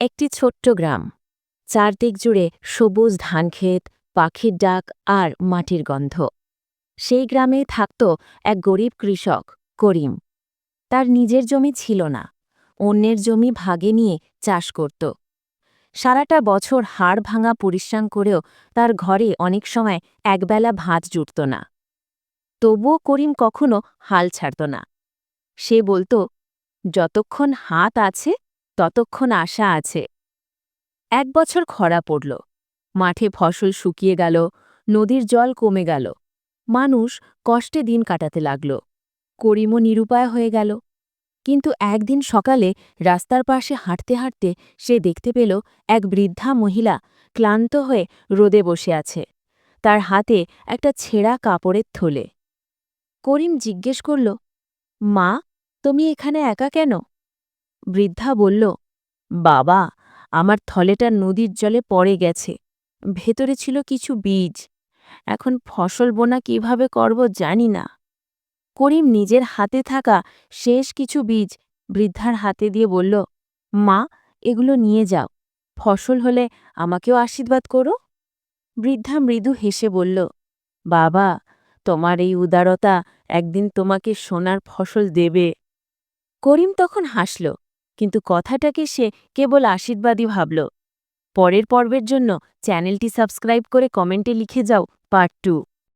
একটি ছোট্ট গ্রাম। চারদিক জুড়ে সবুজ ধানক্ষেত, পাখির ডাক আর মাটির গন্ধ। সেই গ্রামে থাকত এক গরিব কৃষক, করিম। তার নিজের জমি ছিল না, অন্যের জমি ভাগে নিয়ে চাষ করত। সারাটা বছর হাড় ভাঙা পরিশ্রম করেও তার ঘরে অনেক সময় একবেলা ভাত জুটত না। তবুও করিম কখনো হাল ছাড়ত না। সে বলতো, যতক্ষণ হাত আছে ততক্ষণ আশা আছে। এক বছর খরা পড়ল। মাঠে ফসল শুকিয়ে গেল, নদীর জল কমে গেল। মানুষ কষ্টে দিন কাটাতে লাগল। করিমও নিরুপায় হয়ে গেল। কিন্তু একদিন সকালে রাস্তার পাশে হাঁটতে হাঁটতে সে দেখতে পেল এক বৃদ্ধা মহিলা ক্লান্ত হয়ে রোদে বসে আছে। তার হাতে একটা ছেঁড়া কাপড়ের থলে। করিম জিজ্ঞেস করল, মা, তুমি এখানে একা কেন? বৃদ্ধা বলল, বাবা, আমার থলেটা নদীর জলে পড়ে গেছে। ভেতরে ছিল কিছু বীজ। এখন ফসল বোনা কীভাবে করব জানি না। করিম নিজের হাতে থাকা শেষ কিছু বীজ বৃদ্ধার হাতে দিয়ে বলল, মা, এগুলো নিয়ে যাও। ফসল হলে আমাকেও আশীর্বাদ করো। বৃদ্ধা মৃদু হেসে বলল, বাবা, তোমার এই উদারতা একদিন তোমাকে সোনার ফসল দেবে। করিম তখন হাসল কিন্তু কথাটাকে সে কেবল আশীর্বাদই ভাবল। পরের পর্বের জন্য চ্যানেলটি সাবস্ক্রাইব করে কমেন্টে লিখে যাও, পার্ট টু।